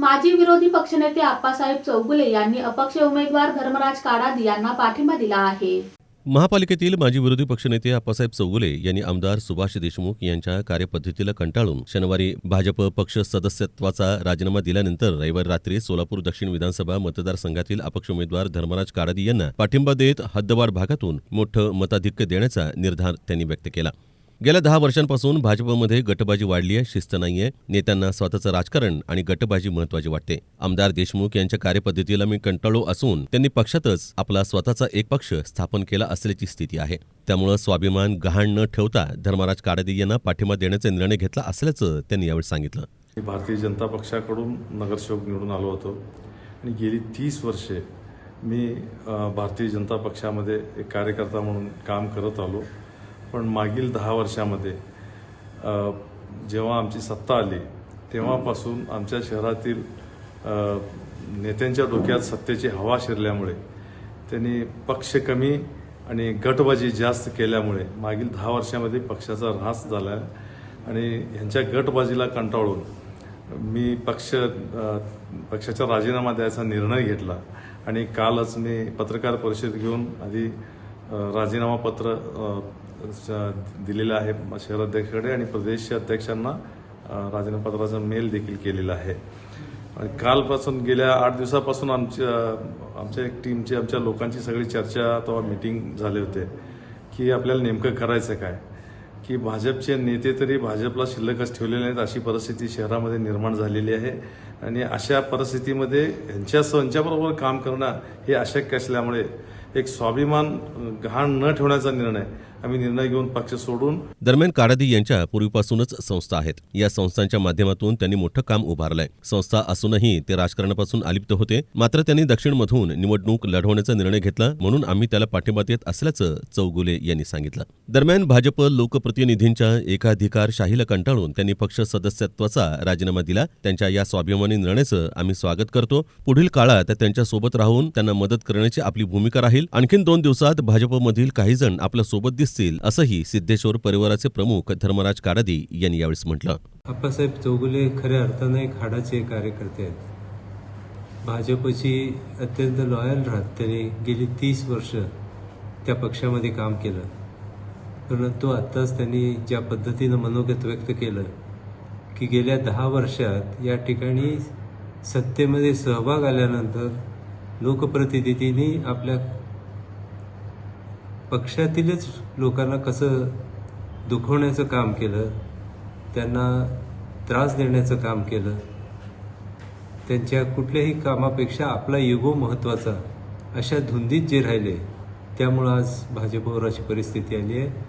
माजी विरोधी पक्षनेते आप्पासाहेब चौगुले यांनी अपक्ष उमेदवार धर्मराज काडाद यांना पाठिंबा दिला आहे. महापालिकेतील माजी विरोधी पक्षनेते आप्पासाहेब चौगुले यांनी आमदार सुभाष देशमुख यांच्या कार्यपद्धतीला कंटाळून शनिवारी भाजप पक्ष सदस्यत्वाचा राजीनामा दिल्यानंतर रविवारी रात्री सोलापूर दक्षिण विधानसभा मतदारसंघातील अपक्ष उमेदवार धर्मराज काडादी यांना पाठिंबा देत हद्दवाड भागातून मोठं मताधिक्य देण्याचा निर्धार त्यांनी व्यक्त केला. गेल्या दहा वर्षांपासून भाजपमध्ये गटबाजी वाढली आहे शिस्त नाहीये. नेत्यांना स्वतःचं राजकारण आणि गटबाजी महत्वाची वाटते. आमदार देशमुख यांच्या कार्यपद्धतीला मी कंटाळो असून त्यांनी पक्षातच आपला स्वतःचा एक पक्ष स्थापन केला असल्याची स्थिती आहे. त्यामुळं स्वाभिमान गहाण न ठेवता धर्मराज काडादी यांना पाठिंबा देण्याचा निर्णय घेतला असल्याचं त्यांनी यावेळी सांगितलं. भारतीय जनता पक्षाकडून नगरसेवक निवडून आलो होतो आणि गेली तीस वर्षे मी भारतीय जनता पक्षामध्ये एक कार्यकर्ता म्हणून काम करत आलो. पण मागील दहा वर्षामध्ये जेव्हा आमची सत्ता आली तेव्हापासून आमच्या शहरातील नेत्यांच्या डोक्यात सत्तेची हवा शिरल्यामुळे त्यांनी पक्ष कमी आणि गटबाजी जास्त केल्यामुळे मागील दहा वर्षामध्ये पक्षाचा ऱ्हास झाला आहे आणि ह्यांच्या गटबाजीला कंटाळून मी पक्ष पक्षाचा राजीनामा द्यायचा निर्णय घेतला आणि कालच मी पत्रकार परिषद घेऊन आधी राजीनामा पत्र दिलेलं आहे शहराध्यक्षाकडे आणि प्रदेश अध्यक्षांना अ, राजीनामा पत्राचा मेल देखील केलेला आहे. आणि कालपासून गेल्या आठ दिवसापासून आमच्या आमच्या एक टीमची आमच्या लोकांची सगळी चर्चा तेव्हा मिटिंग झाले होते की आपल्याला नेमकं करायचं काय? की भाजपचे नेते तरी भाजपला शिल्लकच ठेवलेले नाहीत अशी परिस्थिती शहरामध्ये निर्माण झालेली आहे. आणि अशा परिस्थितीमध्ये ह्यांच्या यांच्याबरोबर काम करणं हे अशक्य असल्यामुळे एक स्वाभिमान गहाण न ठेवण्याचा निर्णय आम्ही निर्णय घेऊन पक्ष सोडून दरम्यान काडादी यांच्या पूर्वीपासूनच संस्था आहेत. या संस्थांच्या माध्यमातून त्यांनी मोठं काम उभारलंय. संस्था असूनही ते राजकारणापासून अलिप्त होते. मात्र त्यांनी दक्षिणमधून निवडणूक लढवण्याचा निर्णय घेतला म्हणून आम्ही त्याला पाठिंबा देत असल्याचं चौगुले यांनी सांगितलं. दरम्यान भाजप लोकप्रतिनिधींच्या एकाधिकारशाहीला कंटाळून त्यांनी पक्ष सदस्यत्वाचा राजीनामा दिला. त्यांच्या या स्वाभिमानी निर्णयाचं आम्ही स्वागत करतो. पुढील काळात त्यांच्यासोबत राहून त्यांना मदत करण्याची आपली भूमिका राहील. आणखीन दोन दिवसात भाजपमधील काही जण आपल्यासोबत दिसतील असंही सिद्धेश्वर परिवाराचे प्रमुख धर्मराज काडादी यांनी यावेळी म्हटलं. आप्पासाहेब चौगुले खऱ्या अर्थानं एक हाडाचे कार्यकर्ते आहेत. भाजपची अत्यंत लॉयल राहत. त्यांनी गेली तीस वर्ष त्या पक्षामध्ये काम केलं. परंतु आत्ताच त्यांनी ज्या पद्धतीनं मनोगत व्यक्त केलं की गेल्या दहा वर्षात या ठिकाणी सत्तेमध्ये सहभाग आल्यानंतर लोकप्रतिनिधींनी आपल्या पक्षातीलच लोकांना कसं दुखवण्याचं काम केलं त्यांना त्रास देण्याचं काम केलं त्यांच्या कुठल्याही कामापेक्षा आपला युगो महत्त्वाचा अशा धुंदीत जे राहिले त्यामुळं आज भाजपवर अशी परिस्थिती आली आहे.